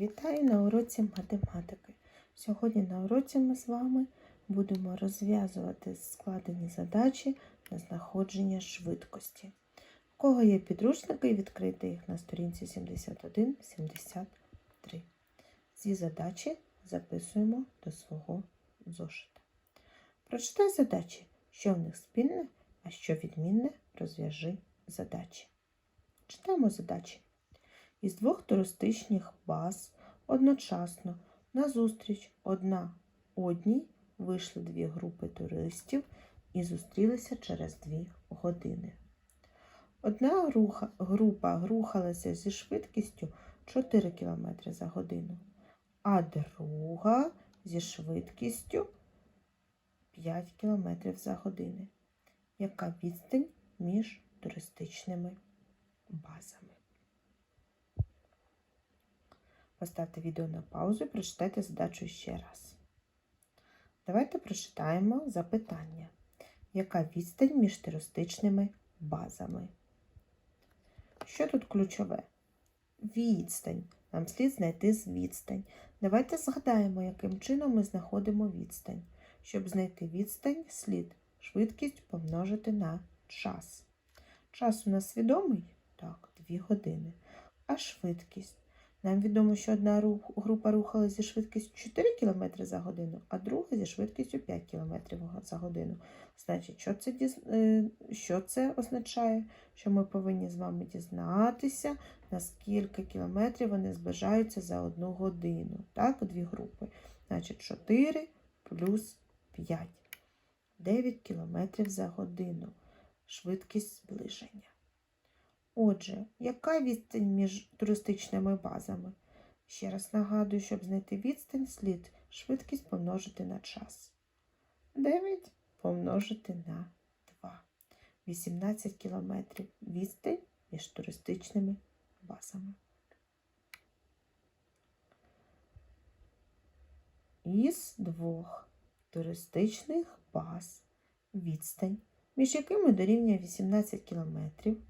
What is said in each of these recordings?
Вітаю на уроці математики. Сьогодні на уроці ми з вами будемо розв'язувати складені задачі на знаходження швидкості. У кого є підручники, відкрийте їх на сторінці 71-73. Ці задачі записуємо до свого зошита. Прочитай задачі, що в них спільне, а що відмінне, розв'яжи задачі. Читаємо задачі. Із двох туристичних баз одночасно назустріч одна одній вийшли дві групи туристів і зустрілися через дві години. Одна руха, група рухалася зі швидкістю 4 км за годину, а друга зі швидкістю 5 км за годину. Яка відстань між туристичними базами? Поставте відео на паузу і прочитайте задачу ще раз. Давайте прочитаємо запитання. Яка відстань між туристичними базами? Що тут ключове? Відстань. Нам слід знайти з відстань. Давайте згадаємо, яким чином ми знаходимо відстань. Щоб знайти відстань, слід швидкість помножити на час. Час у нас відомий? Так, 2 години. А швидкість? Нам відомо, що одна група рухалася зі швидкістю 4 км за годину, а друга зі швидкістю 5 км за годину. Значить, що це, е, що це означає? Що ми повинні з вами дізнатися, на скільки кілометрів вони зближаються за одну годину. Так, дві групи. Значить, 4 плюс 5. 9 км за годину. Швидкість зближення. Отже, яка відстань між туристичними базами? Ще раз нагадую, щоб знайти відстань, слід швидкість помножити на час. 9 помножити на 2. 18 кілометрів відстань між туристичними базами. Із двох туристичних баз відстань, між якими дорівнює 18 кілометрів,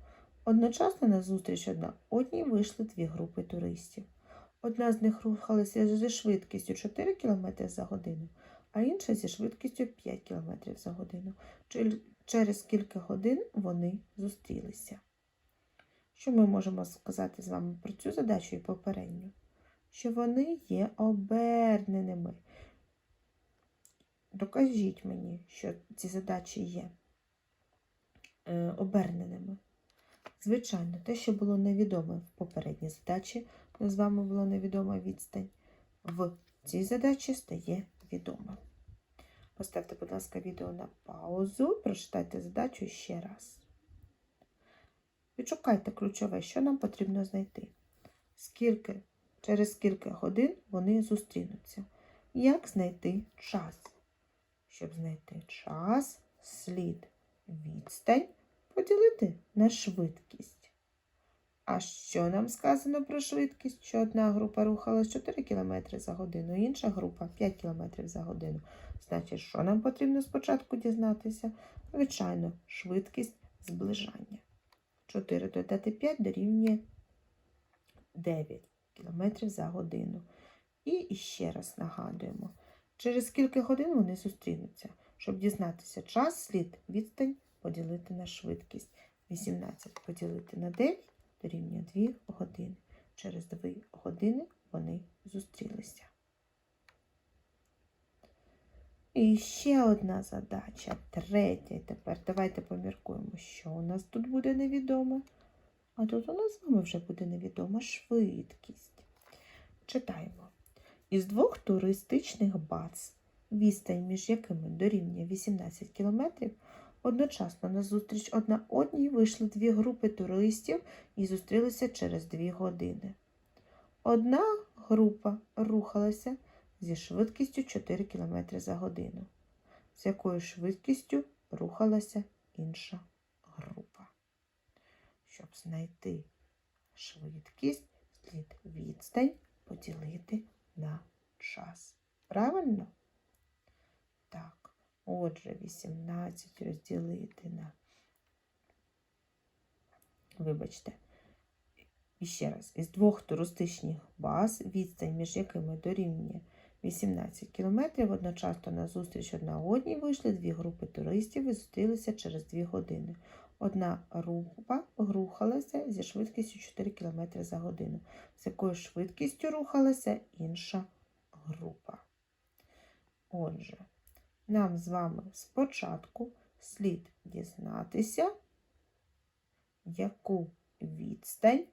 Одночасно на зустріч одна одній вийшли дві групи туристів. Одна з них рухалася зі швидкістю 4 км за годину, а інша зі швидкістю 5 км за годину. Через кілька годин вони зустрілися. Що ми можемо сказати з вами про цю задачу і попередню? Що вони є оберненими. Докажіть мені, що ці задачі є е, оберненими. Звичайно, те, що було невідоме в попередній задачі, з вами була невідома відстань, в цій задачі стає відома. Поставте, будь ласка, відео на паузу, прочитайте задачу ще раз. Відшукайте ключове, що нам потрібно знайти. Скільки, через скільки годин вони зустрінуться. Як знайти час? Щоб знайти час, слід відстань поділити на швидкість. А що нам сказано про швидкість? Що одна група рухалась 4 км за годину, інша група 5 км за годину. Значить, що нам потрібно спочатку дізнатися? Звичайно, швидкість зближання. 4 додати 5 дорівнює 9 км за годину. І ще раз нагадуємо, через скільки годин вони зустрінуться. Щоб дізнатися час, слід відстань поділити на швидкість. 18 поділити на 9 дорівнює 2 години. Через 2 години вони зустрілися. І ще одна задача, третя. Тепер давайте поміркуємо, що у нас тут буде невідоме. А тут у нас з вами вже буде невідома швидкість. Читаємо. Із двох туристичних баз, відстань між якими дорівнює 18 кілометрів, Одночасно на зустріч одна одній вийшли дві групи туристів і зустрілися через дві години. Одна група рухалася зі швидкістю 4 км за годину, з якою швидкістю рухалася інша група. Щоб знайти швидкість, слід відстань поділити на час. Правильно? Так. Отже, 18 розділити на, вибачте, І ще раз, із двох туристичних баз, відстань між якими дорівнює 18 кілометрів, одночасно на зустріч одна одній вийшли дві групи туристів і зустрілися через дві години. Одна група рухалася зі швидкістю 4 км за годину. З якою швидкістю рухалася інша група. Отже, нам з вами спочатку слід дізнатися, яку відстань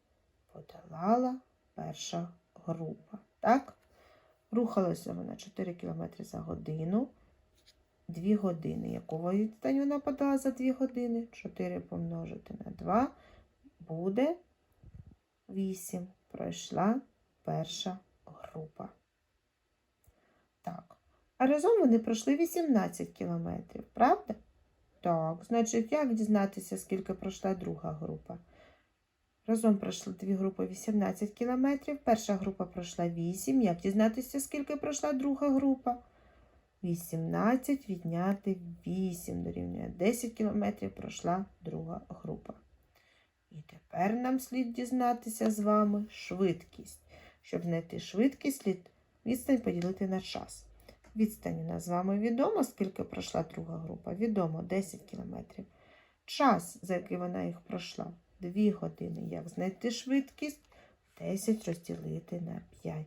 подолала перша група. Так? Рухалася вона 4 км за годину. 2 години. Яку відстань вона подала за 2 години? 4 помножити на 2 буде 8. Пройшла перша група. Так. А разом вони пройшли 18 кілометрів, правда? Так, значить, як дізнатися, скільки пройшла друга група? Разом пройшли дві групи 18 кілометрів. Перша група пройшла 8. Як дізнатися, скільки пройшла друга група? 18 відняти 8 дорівнює 10 кілометрів пройшла друга група. І тепер нам слід дізнатися з вами швидкість. Щоб знайти швидкість, слід відстань поділити на час. Відстань у нас з вами відомо, скільки пройшла друга група. Відомо 10 кілометрів. Час, за який вона їх пройшла, 2 години. Як знайти швидкість? 10 розділити на 5.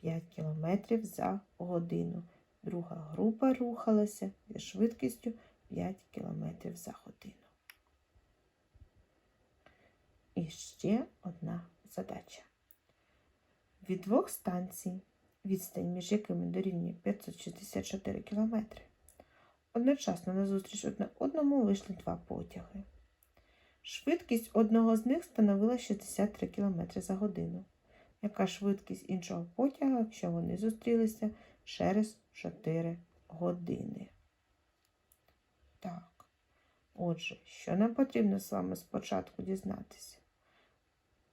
5 кілометрів за годину. Друга група рухалася зі швидкістю 5 км за годину. І ще одна задача. Від двох станцій, відстань між якими дорівнює 564 км, одночасно на зустріч одне одному вийшли два потяги. Швидкість одного з них становила 63 км за годину. Яка швидкість іншого потяга, якщо вони зустрілися через 4 години. Так, отже, що нам потрібно з вами спочатку дізнатися?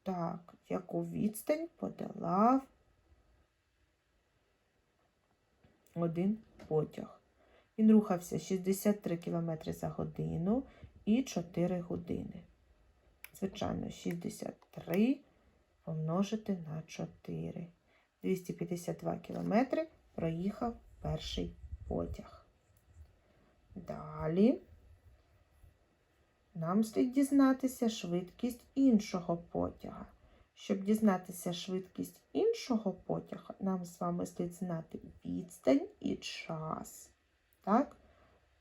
Так, яку відстань подолав один потяг. Він рухався 63 км за годину і 4 години. Звичайно, 63 помножити на 4. 252 кілометри проїхав перший потяг. Далі нам слід дізнатися швидкість іншого потяга. Щоб дізнатися швидкість потяга, нам з вами слід знати відстань і час. Так?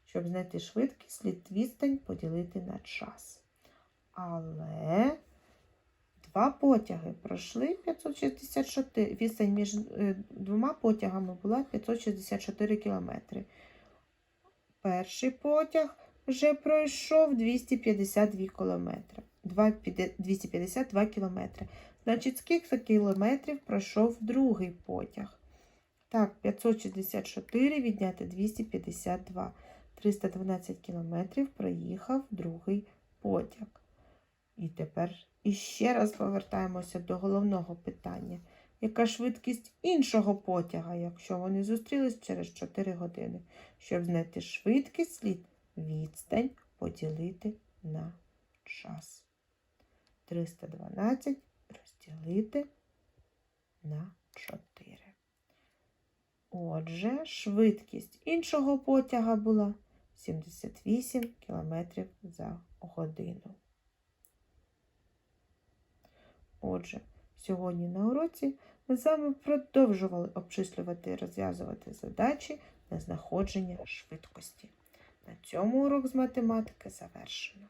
Щоб знайти швидкість, слід відстань поділити на час. Але Два потяги пройшли 564. Відстань між е, двома потягами була 564 кілометри. Перший потяг вже пройшов 252 кілометри. 252 кілометри. Значить, скільки кілометрів пройшов другий потяг? Так, 564 відняти 252. 312 кілометрів проїхав другий потяг. І тепер іще раз повертаємося до головного питання. Яка швидкість іншого потяга, якщо вони зустрілись через 4 години? Щоб знайти швидкість, слід відстань поділити на час. 312 розділити на 4. Отже, швидкість іншого потяга була 78 км за годину. Отже, сьогодні на уроці ми з вами продовжували обчислювати і розв'язувати задачі на знаходження швидкості. На цьому урок з математики завершено.